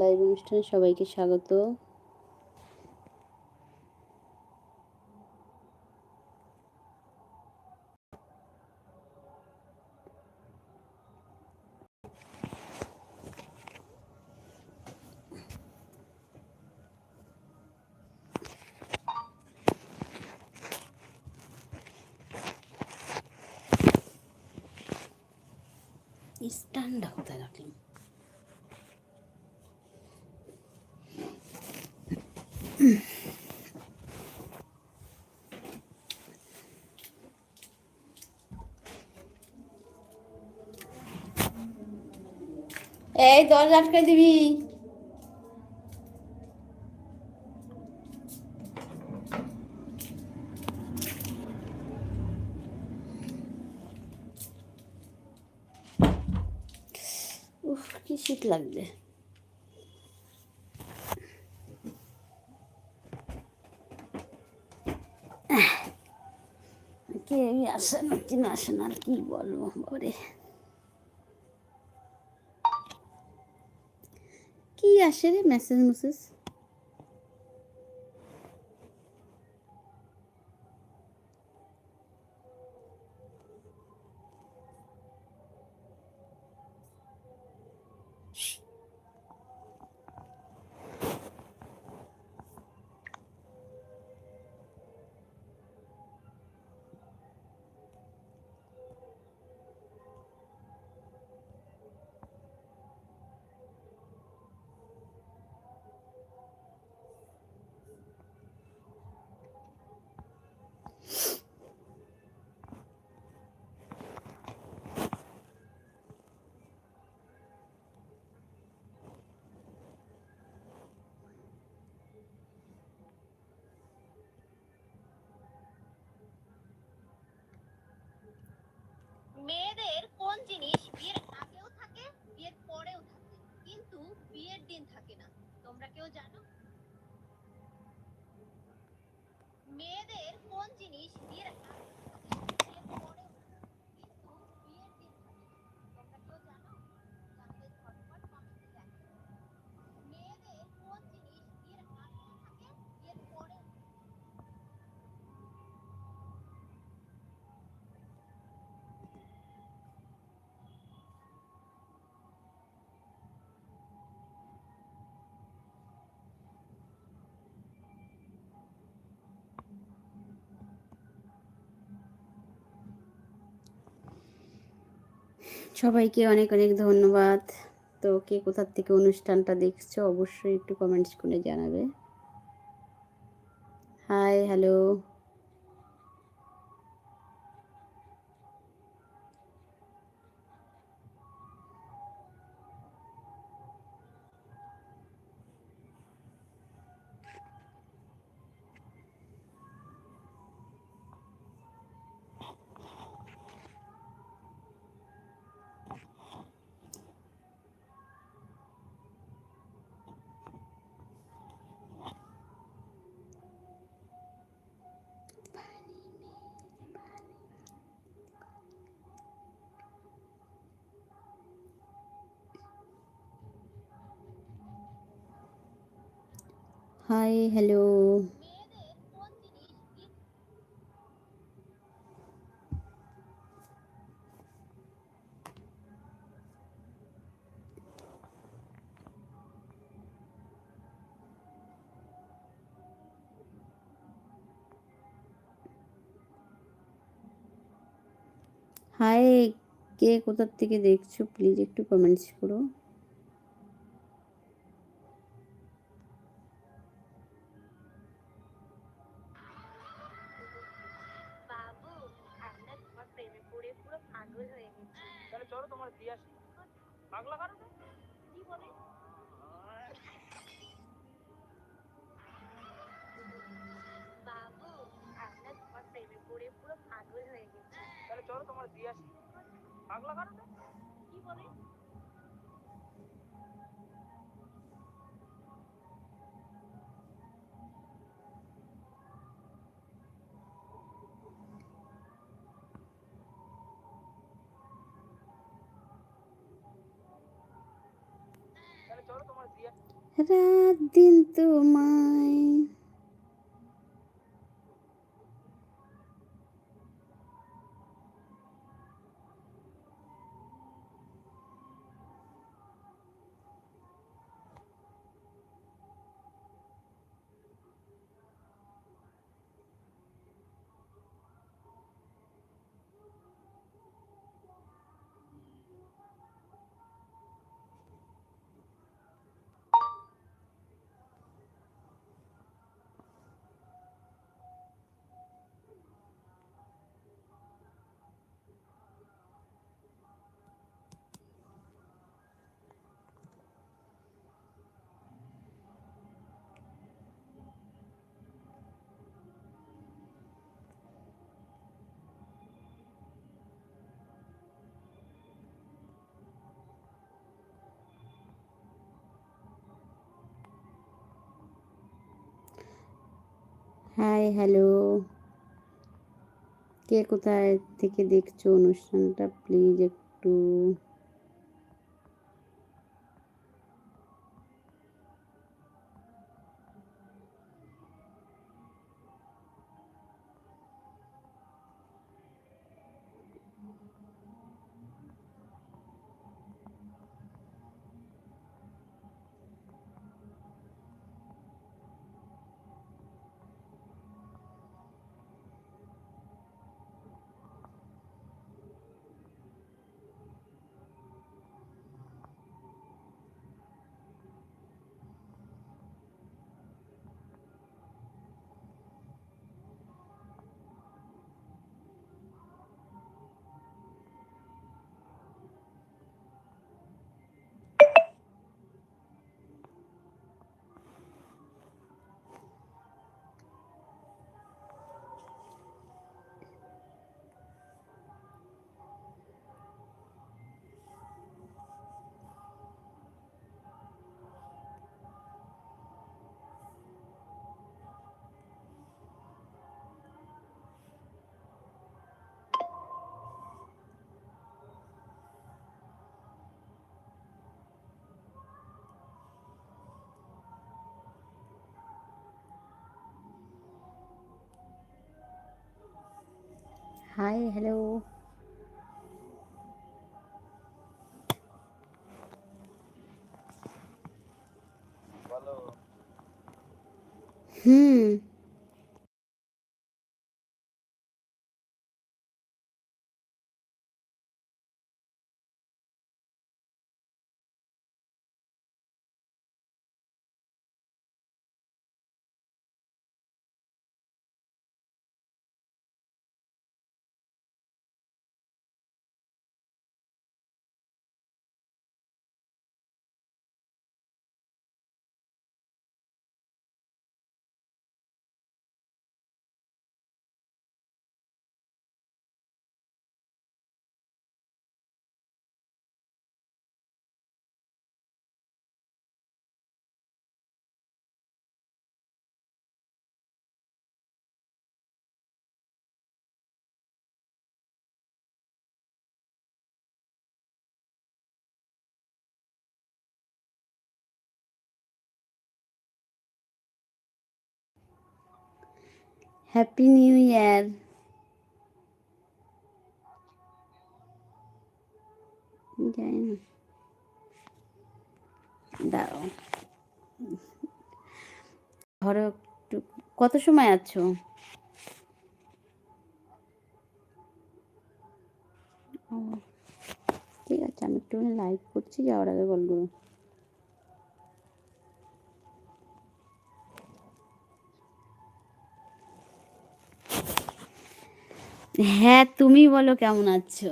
Live অনুষ্ঠানে সবাইকে স্বাগত। এই দরজা আটকে দিবি। উফ, কি শীত লাগছে। কে আসে না, কি না আসে না, আর কি বলব, বাবারে কি আসে রে মেসেজ মেসেজ কোন জিনিস, বিয়ের আগেও থাকে, বিয়ের পরেও থাকে। কিন্তু বিয়ের দিন থাকে না। তোমরা কেউ জানো? মেয়েদের কোন জিনিস বিয়ের সবাইকে অনেক অনেক ধন্যবাদ। তো কে কোথার থেকে অনুষ্ঠানটা দেখছ অবশ্যই একটু কমেন্টস করে জানাবে। Hi hello hi hello hi কে কোথার থেকে দেখছ? প্লিজ একটু কমেন্টস করো। তাহলে চলো তোমার দিয়ে আসি। পাগলা কারও কি বলে বাবু আমরা তোমার প্রেমে পড়ে পুরো পাগল হয়ে গেছি। তাহলে চলো তোমার দিয়ে আসি। পাগলা কারও কি বলে? রাত দিন তোমায়। হাই হ্যালো কে কোথায় থেকে দেখছ অনুষ্ঠানটা? প্লিজ একটু হাই হ্যালো বলো হ্যাপি নিউ ইয়ার দাঁড়াও। ঘরে একটু, কত সময় আছো? ঠিক আছে, আমি একটু লাইক করছি, যাওয়ার আগে বলব হ্যাঁ তুমি বলো কেমন আছো?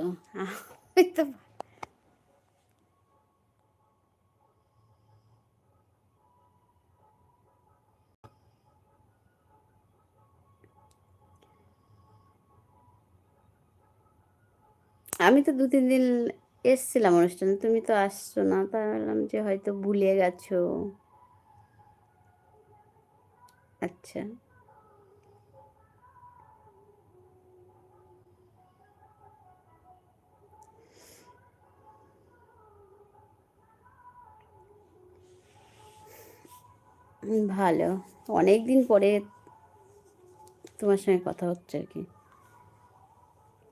আমি তো দু তিন দিন এসছিলাম অনুষ্ঠানে, তুমি তো আসছো না তাই ভাবলাম যে হয়তো ভুলে গেছো। আচ্ছা। ভালো। অনেক দিন পরে তোমার সঙ্গে কথা হচ্ছে আর কি।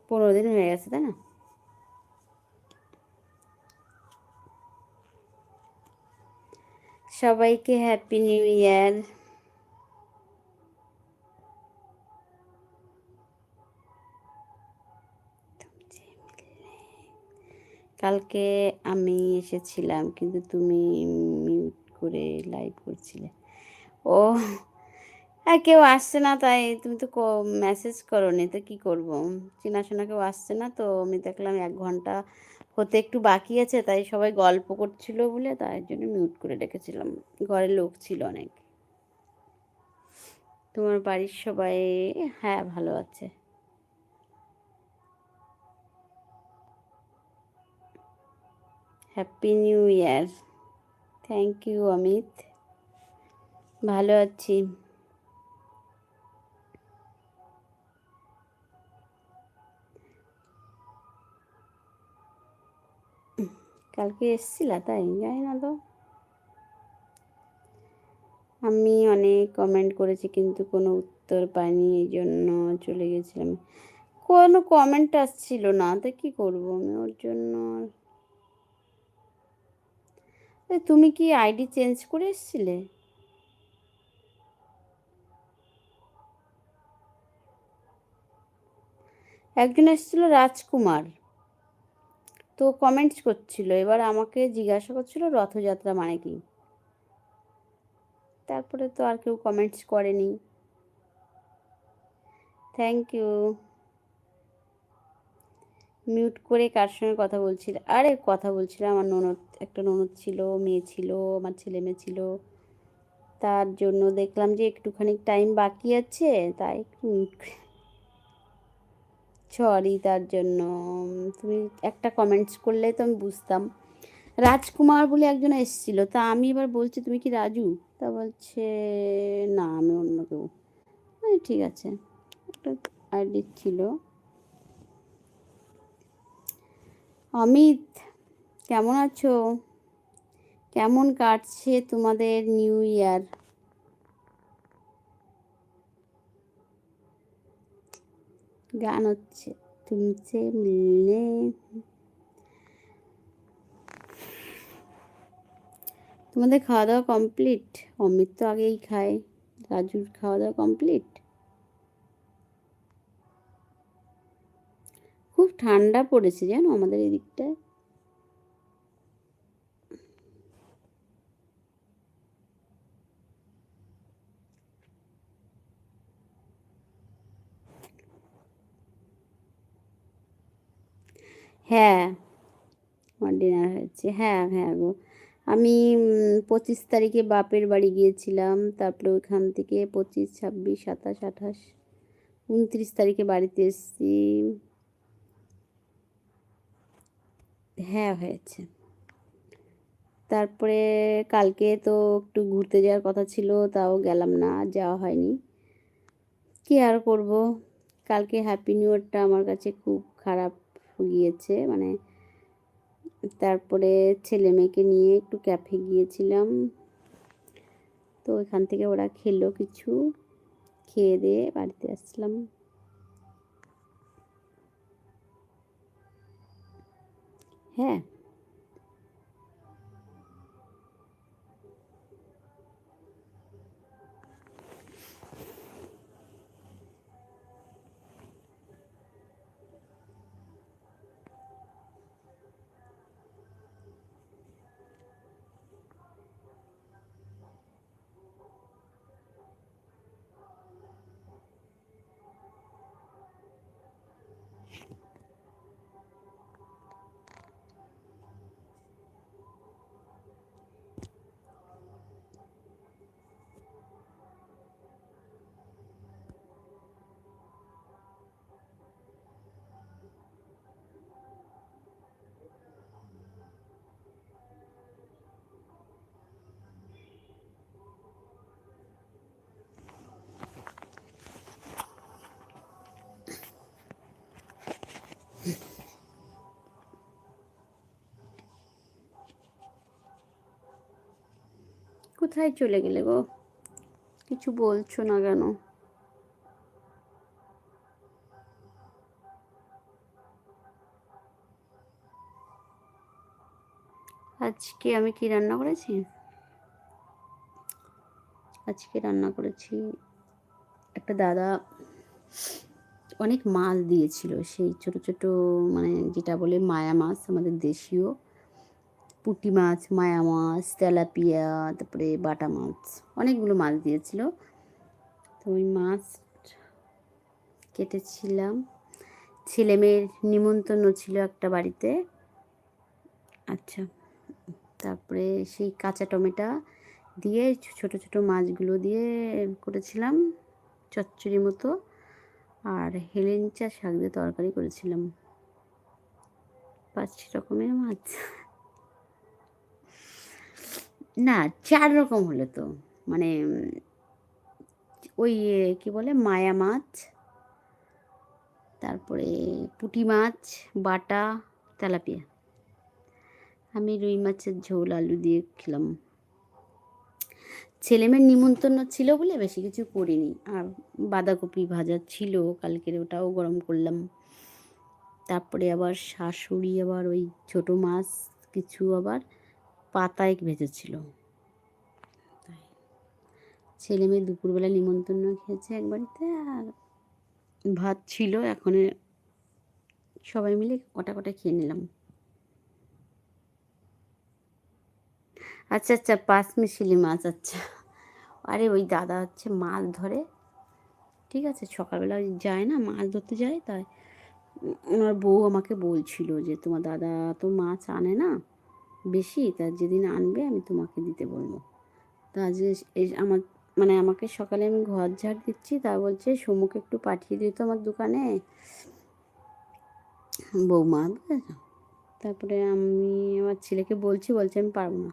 পনেরো দিন হয়ে গেছে, তাই না? সবাইকে হ্যাপি নিউ ইয়ার কালকে আমি এসেছিলাম, কিন্তু তুমি করে লাইভ করছিলে। ও আর কেউ আসছে না তাই তুমি তো মেসেজ করো নি তো কী করব? চেনাশোনা কেউ আসছে না তো আমি দেখলাম এক ঘণ্টা হতে একটু বাকি আছে, তাই সবাই গল্প করছিল বলে তাই জন্য মিউট করে রেখেছিলাম। ঘরে লোক ছিল অনেক। তোমার বাড়ির সবাই হ্যাঁ ভালো আছে। Happy new year thank you Amit ভালো আছি। কালকে এসছিলা তাই? জানি না তো। আমি অনেক কমেন্ট করেছি কিন্তু কোনো উত্তর পাইনি, এই জন্য চলে গেছিলাম। কোনো কমেন্ট আসছিল না, তো কি করব? আমি ওর জন্য তুমি কি আইডি চেঞ্জ করে এসেছিলে? একজন এসেছিল রাজকুমার। তো কমেন্টস করছিল, এবার আমাকে জিজ্ঞাসা করছিল রথযাত্রা মানে কি? তারপরে তো আর কেউ কমেন্টস করেনি। থ্যাংক ইউ মিউট করে কার সঙ্গে কথা বলছিল? আরে, কথা বলছিলাম আমার ননদ। একটা ননদ ছিল, মেয়ে ছিল, আমার ছেলে মেয়ে ছিল। তার জন্য দেখলাম যে একটুখানি টাইম বাকি আছে, তাই সরি তার জন্য। তুমি একটা কমেন্টস করলে তো আমি বুঝতাম। রাজকুমার বলে একজন এসেছিল, তা আমি এবার বলছি, তুমি কি রাজু? তা বলছে, না, আমি অন্য কেউ। ঠিক আছে। একটা আইডি ছিল। অমিত কেমন আছো? কেমন কাটছে তোমাদের নিউ ইয়ার গান হচ্ছে তুমসে মিলনে তোমাদের খাওয়া দাওয়া কমপ্লিট অমিত তো আগেই খায়। রাজুর খাওয়া দাওয়া কমপ্লিট খুব ঠান্ডা পড়েছে জানো আমাদের এদিকটায়। হ্যাঁ আমার ডিনার হয়েছে। হ্যাঁ হ্যাঁ গো। আমি পঁচিশ তারিখে বাপের বাড়ি গিয়েছিলাম। তারপরে ওইখান থেকে পঁচিশ, ছাব্বিশ, সাতাশ, আঠাশ, উনত্রিশ তারিখে বাড়িতে এসেছি। হ্যাঁ হয়েছে। তারপরে কালকে তো একটু ঘুরতে যাওয়ার কথা ছিল, তাও গেলাম না যাওয়া হয়নি। কি আর করব? কালকে হ্যাপি নিউ ইয়ারটা আমার কাছে খুব খারাপ গিয়েছে মানে তারপরে ছেলে মেয়েকে নিয়ে একটু ক্যাফে গিয়েছিলাম। তো ওইখান থেকে ওরা খেলো কিছু, খেয়ে দিয়ে বাড়িতে আসলাম। হ্যাঁ। কোথায় চলে গেলে গো? কিছু বলছো না কেন? আজকে আমি কি রান্না করেছি? আজকে রান্না করেছি একটা দাদা অনেক মাছ দিয়েছিল, সেই ছোট ছোট মানে যেটা বলে মায়া মাছ আমাদের দেশীয়। পুঁটি মাছ, মায়া মাছ, তেলাপিয়া, তারপরে বাটা মাছ, অনেকগুলো মাছ দিয়েছিল। তো ওই মাছ কেটেছিলাম। ছেলে মেয়ের নিমন্ত্রণ ছিল একটা বাড়িতে। আচ্ছা তারপরে সেই কাঁচা টমেটো দিয়ে ছোট ছোট মাছগুলো দিয়ে করেছিলাম চচ্চড়ি মতো। আর হেলেঞ্চা শাক দিয়ে তরকারি করেছিলাম। পাঁচ রকমের মাছ। না, চার রকম হলো তো। মানে ওই কি বলে, মায়া মাছ, তারপরে পুঁটি মাছ, বাটা, তেলাপিয়া। আমি রুই মাছের ঝোল, আলু দিয়ে খেলাম। ছেলেমেয়ের নিমন্ত্রণ ছিল বলে বেশি কিছু করিনি। আর বাঁধাকপি ভাজা ছিল, কালকের ওটাও গরম করলাম। তারপরে আবার শাশুড়ি, আবার ওই ছোট মাছ, কিছু আবার পাতায় ভেজেছিল। তাই। ছেলে মেয়ে দুপুরবেলা নিমন্ত্রণ খেয়েছে এক বাড়িতে আর ভাত ছিল, এখন সবাই মিলে কটা কটা খেয়ে নিলাম। আচ্ছা আচ্ছা পাঁচ মিশিলি মাছ আচ্ছা। আরে ওই দাদা হচ্ছে মাছ ধরে, ঠিক আছে, সকালবেলা যায় না, মাছ ধরতে যায়, তাই ওনার বউ আমাকে বলছিল যে তোমার দাদা তো মাছ আনে না বেশি তা যেদিন আনবে আমি তোমাকে দিতে বলব। তা আজ আমার মানে আমাকে সকালে আমি ঘর ঝাড় দিচ্ছি, তা বলছে সমুকে একটু পাঠিয়ে দিত আমার দোকানে। বৌমা, বুঝেছ? তারপরে আমি আমার ছেলেকে বলছি, বলছে আমি পারব না।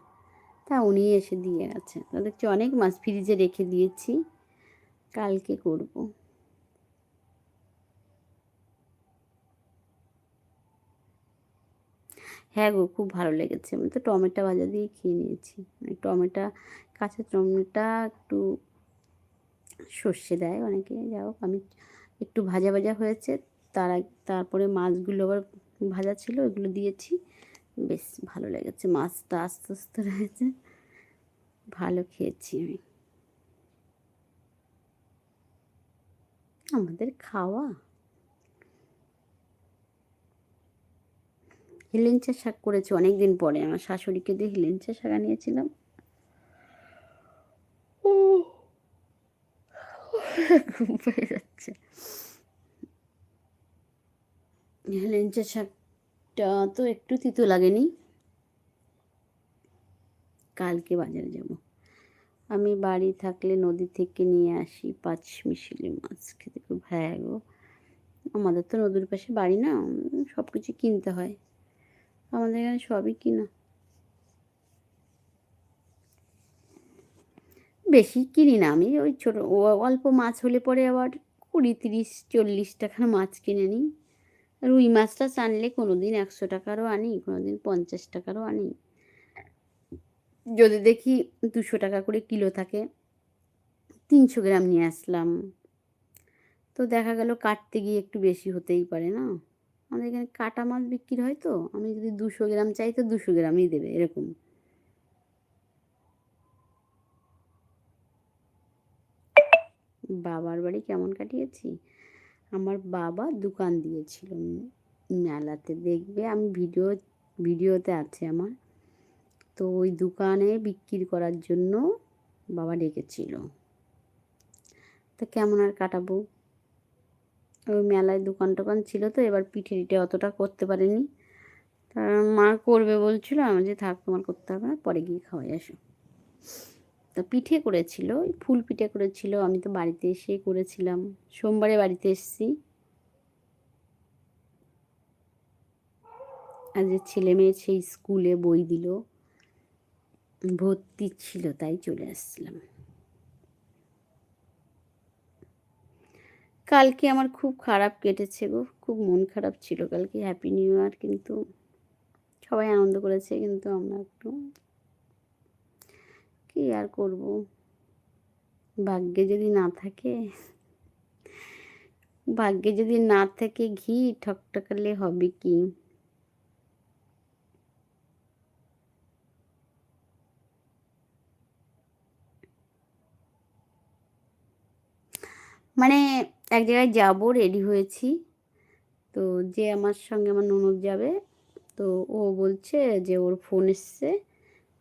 তা উনি এসে দিয়ে গেছে। তা দেখছি অনেক মাছ ফ্রিজে রেখে দিয়েছি, কালকে করব। হ্যাঁ গো, খুব ভালো লেগেছে। আমি তো টমেটো ভাজা দিয়ে খেয়ে নিয়েছি। মানে টমেটো, কাঁচা টমেটো একটু সর্ষে দেয় অনেকে। যাই হোক, আমি একটু ভাজা ভাজা হয়েছে। তার তারপরে মাছগুলো আবার ভাজা ছিল, ওগুলো দিয়েছি। বেশ ভালো লেগেছে। মাছটা আস্তে আস্তে রয়েছে ভালো খেয়েছি আমি। আমাদের খাওয়া হিলেঞ্চা শাক করেছি অনেক দিন পরে। আমার শাশুড়িকে দিয়ে হিলেঞ্চা শাক আনিয়েছিলাম। ঘুম পেয়ে যাচ্ছে। হেলেঞ্চা শাকটা তো একটু তিতো লাগেনি। কালকে বাজারে যাব। আমি বাড়ি থাকলে নদী থেকে নিয়ে আসি পাঁচ মিশিলি মাছ। খেতে খুব গো। আমাদের তো নদীর পাশে বাড়ি না সব কিছু কিনতে হয়। আমাদের এখানে সবই কিনা। বেশি কিনি না আমি, ওই ছোটো অল্প মাছ হলে পরে আবার কুড়ি, তিরিশ, চল্লিশ টাকার মাছ কিনে নিই। রুই মাছটা আনলে কোনো দিন একশো টাকারও আনি কোনো দিন পঞ্চাশ টাকারও আনি। যদি দেখি দুশো টাকা করে কিলো থাকে, তিনশো গ্রাম নিয়ে আসলাম। তো দেখা গেল কাটতে গিয়ে একটু বেশি হতেই পারে না। আমাদের এখানে কাটা মাছ বিক্রি হয় তো, আমি যদি দুশো গ্রাম চাই তো দুশো গ্রামই দেবে, এরকম। বাবার বাড়ি কেমন কাটিয়েছি? আমার বাবা দোকান দিয়েছিল মেলাতে, দেখবে আমি ভিডিও, ভিডিওতে আছে আমার। তো ওই দোকানে বিক্রি করার জন্য বাবা ডেকেছিল। তো কেমন আর কাটাবো? ওই মেলায় দোকান টোকান ছিল তো, এবার পিঠে টিঠে অতটা করতে পারিনি। মা করবে বলছিল, আমি যে থাক, তোমার করতে হবে না, পরে গিয়ে খাওয়াই, আসো। তো পিঠে করেছিল ফুল পিঠে করেছিল, আমি তো বাড়িতে এসে করেছিলাম। সোমবারে বাড়িতে এসেছি। আর যে ছেলে মেয়ে সেই স্কুলে বই দিল, ভর্তি ছিল, তাই চলে আসছিলাম। কালকে আমার খুব খারাপ কেটেছে গো। খুব মন খারাপ ছিল কালকে। হ্যাপি নিউ ইয়ার কিন্তু সবাই আনন্দ করেছে কিন্তু আমরা একটু কি আর করব? ভাগ্যে যদি না থাকে, ভাগ্যে যদি না থাকে ঘি, ঠকঠকালে হবে কি? মানে এক জায়গায় যাব রেডি হয়েছি। তো যে আমার সঙ্গে আমার ননদ যাবে, তো ও বলছে যে ওর ফোন এসছে।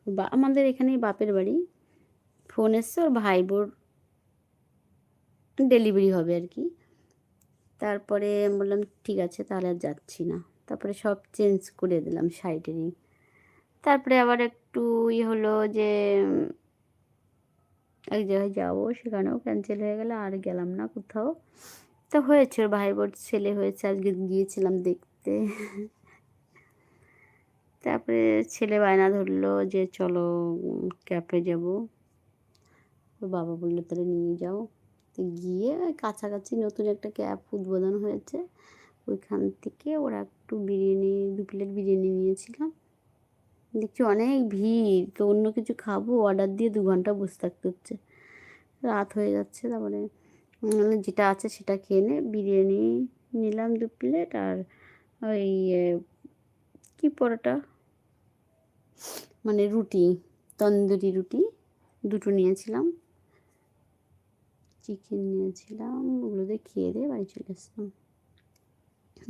বা, আমাদের এখানেই বাপের বাড়ি। ফোন এসছে, ওর ভাই বোর ডেলিভারি হবে আর কি। তারপরে বললাম, ঠিক আছে, তাহলে আর যাচ্ছি না। তারপরে সব চেঞ্জ করে দিলাম সাইডেরই তারপরে আবার একটু ইয়ে হলো যে এক জায়গায় যাব সেখানেও ক্যান্সেল হয়ে গেল, আর গেলাম না কোথাও। তা হয়েছে, ওর ভাই বোর ছেলে হয়েছে, আজকে গিয়েছিলাম দেখতে। তারপরে ছেলে বায়না ধরলো যে, চলো ক্যাফে যাব। তো বাবা বলল, তাহলে নিয়ে যাও। তো গিয়ে কাছাকাছি নতুন একটা ক্যাব উদ্বোধন হয়েছে। ওইখান থেকে ওরা একটু বিরিয়ানি, দু প্লেট বিরিয়ানি নিয়েছিলাম। দেখছি অনেক ভিড়, তো অন্য কিছু খাব অর্ডার দিয়ে দু ঘণ্টা বসে থাকতে হচ্ছে। রাত হয়ে যাচ্ছে, তারপরে যেটা আছে সেটা খেয়ে নে, বিরিয়ানি নিলাম দু প্লেট আর ওই কি পরোটা? মানে রুটি, তন্দুরি রুটি, দুটো নিয়েছিলাম। চিকেন নিয়েছিলাম, ওগুলো দিয়ে খেয়ে দিয়ে বাড়ি চলে আসলাম।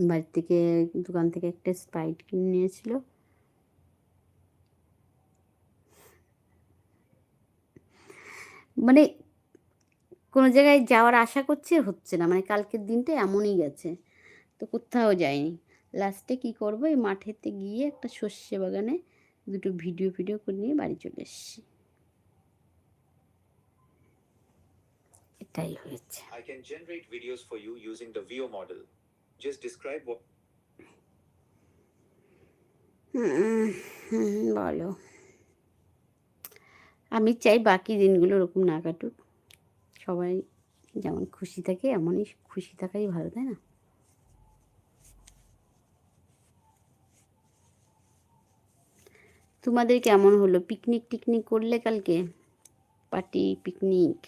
বাড়ি থেকে, দোকান থেকে একটা স্প্রাইট কিনে নিয়েছিল। মানে কোনো জায়গায় যাওয়ার আশা করছে হচ্ছে না। মানে কালকের দিনটা এমনই গেছে। তো কোথাও যায়নি লাস্টে কি করব এই মাঠেতে গিয়ে একটা সর্ষে বাগানে দুটো ভিডিও ভিডিও করে নিয়ে বাড়ি চলে এসেছি। এটাই হয়েছে। I can generate videos for you using the VO model. Just describe what বলো। আমি চাই বাকি দিনগুলো ওরকম না কাটুক। সবাই যেমন খুশি থাকে, এমনই খুশি থাকাই ভালো, তাই না? তোমাদের কেমন হলো? পিকনিক টিকনিক করলে কালকে? পার্টি পিকনিক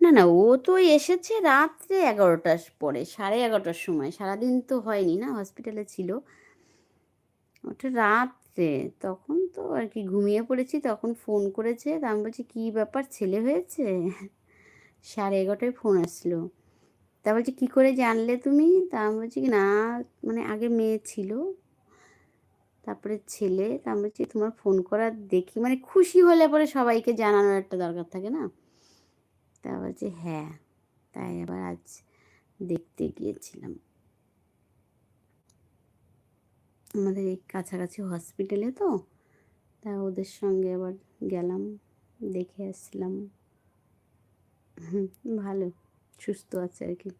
না না, ও তো এসেছে রাত্রে এগারোটার পরে, সাড়ে এগারোটার সময়। সারাদিন তো হয়নি না, হসপিটালে ছিল। ওটা রাত্রে। তখন তো আর কি ঘুমিয়ে পড়েছি, তখন ফোন করেছে। তা আমি বলছি, কী ব্যাপার, ছেলে হয়েছে? সাড়ে এগারোটায় ফোন আসলো। তা বলছি, কী করে জানলে তুমি? তা আমি বলছি কি না মানে আগে মেয়ে ছিল। তারপরে ছেলে। তা আমি বলছি, তোমার ফোন করার দেখি। মানে খুশি হলে পরে সবাইকে জানানোর একটা দরকার থাকে না? তা বলছে হ্যাঁ তাই আবার আজ দেখতে গিয়েছিলাম। আমাদের এই কাছাকাছি হসপিটালে তো, তা ওদের সঙ্গে আবার গেলাম, দেখে আসলাম। ভালো, সুস্থ আছে আর কি।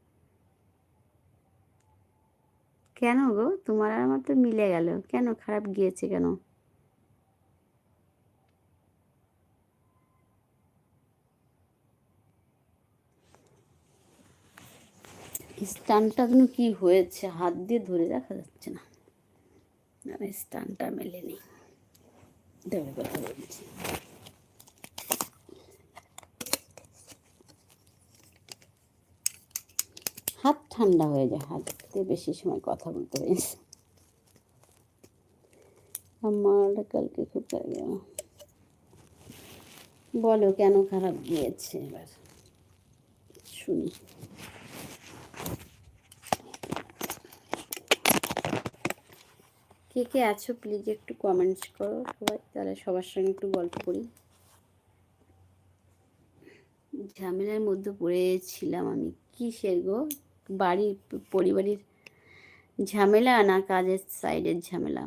কেন গো? তোমার আর আমার তো মিলে গেল। কেন? খারাপ গিয়েছে কেন? স্টানটা কিন্তু কী হয়েছে, হাত দিয়ে ধরে রাখা যাচ্ছে না। না স্টানটা মেলেনি ধরে কথা বলছি। হাত ঠান্ডা হয়ে যায়, হাতে বেশি সময় কথা বলতে পারি না। আমার কালকে খুব খারাপ। বলো কেন খারাপ গিয়েছে এবার? শুনি। কে কে আছো প্লিজ একটু কমেন্টস করো সবাই, তাহলে সবার সঙ্গে একটু গল্প করি। ঝামেলার মধ্যে পড়েছিলাম আমি। কিসের গো? বাড়ির, পরিবারের ঝামেলা না কাজের সাইডের ঝামেলা?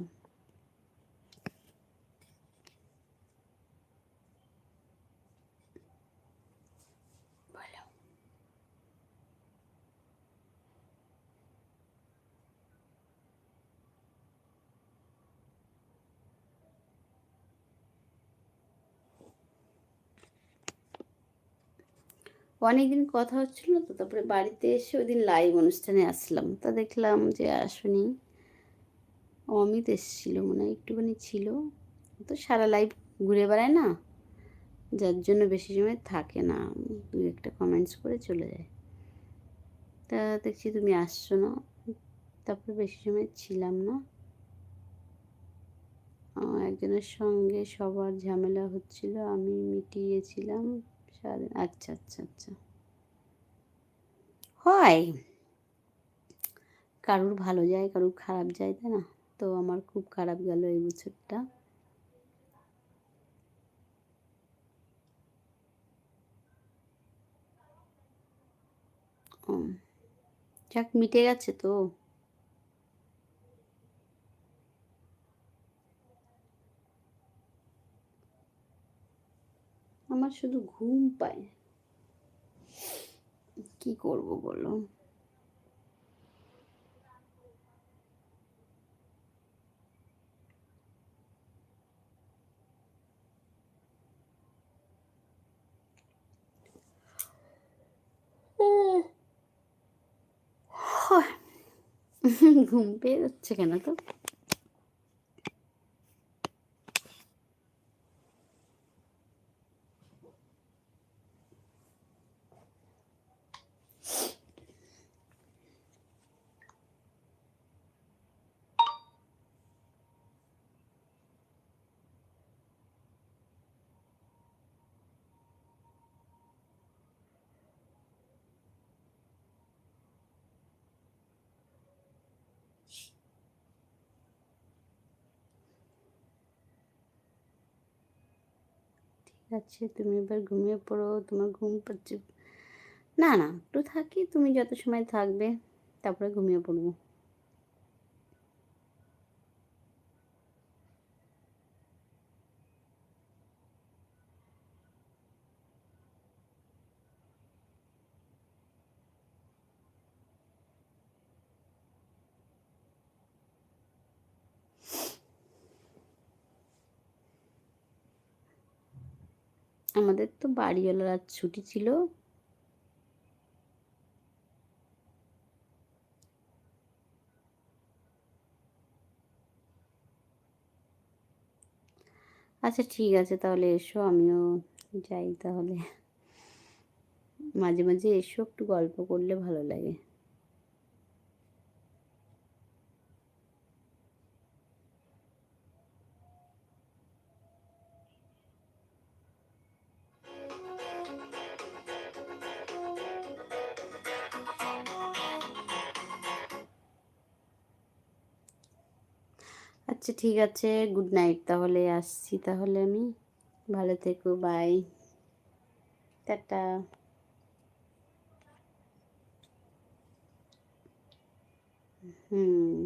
অনেকদিন কথা হচ্ছিল তো, তারপরে বাড়িতে এসে ওই দিন লাইভ অনুষ্ঠানে আসলাম। তা দেখলাম যে আসুনি। অমিত এসেছিল মনে হয়, একটুখানি ছিল। তো সারা লাইভ ঘুরে বেড়ায় না? যার জন্য বেশি সময় থাকে না। দুই একটা কমেন্টস করে চলে যায়। তা দেখছি তুমি আসছো না। তারপরে বেশি সময় ছিলাম না। একজনের সঙ্গে সবার ঝামেলা হচ্ছিল, আমি মিটিয়েছিলাম। আচ্ছা আচ্ছা আচ্ছা। হয়। কারুর ভালো যায়, কারুর খারাপ যায়, তাই না? তো আমার খুব খারাপ গেল এই বছরটা। যাক, মিটে গেছে তো। আমার শুধু ঘুম পায় কি করব বলো? ঘুম পেয়ে যাচ্ছে কেন তো? আছে তুমি এবার ঘুমিয়ে পড়ো, তোমার ঘুম পাচ্ছে। না না, একটু থাকি, তুমি যত সময় থাকবে, তারপরে ঘুমিয়ে পড়ব। আমাদের তো বাড়িওয়ালার আজ ছুটি ছিল। আচ্ছা ঠিক আছে, তাহলে এসো, আমিও যাই তাহলে। মাঝে মাঝে এসো, একটু গল্প করলে ভালো লাগে। আচ্ছা ঠিক আছে। গুড নাইট তাহলে আসছি তাহলে আমি। ভালো থেকো বাই টাটা। হুম।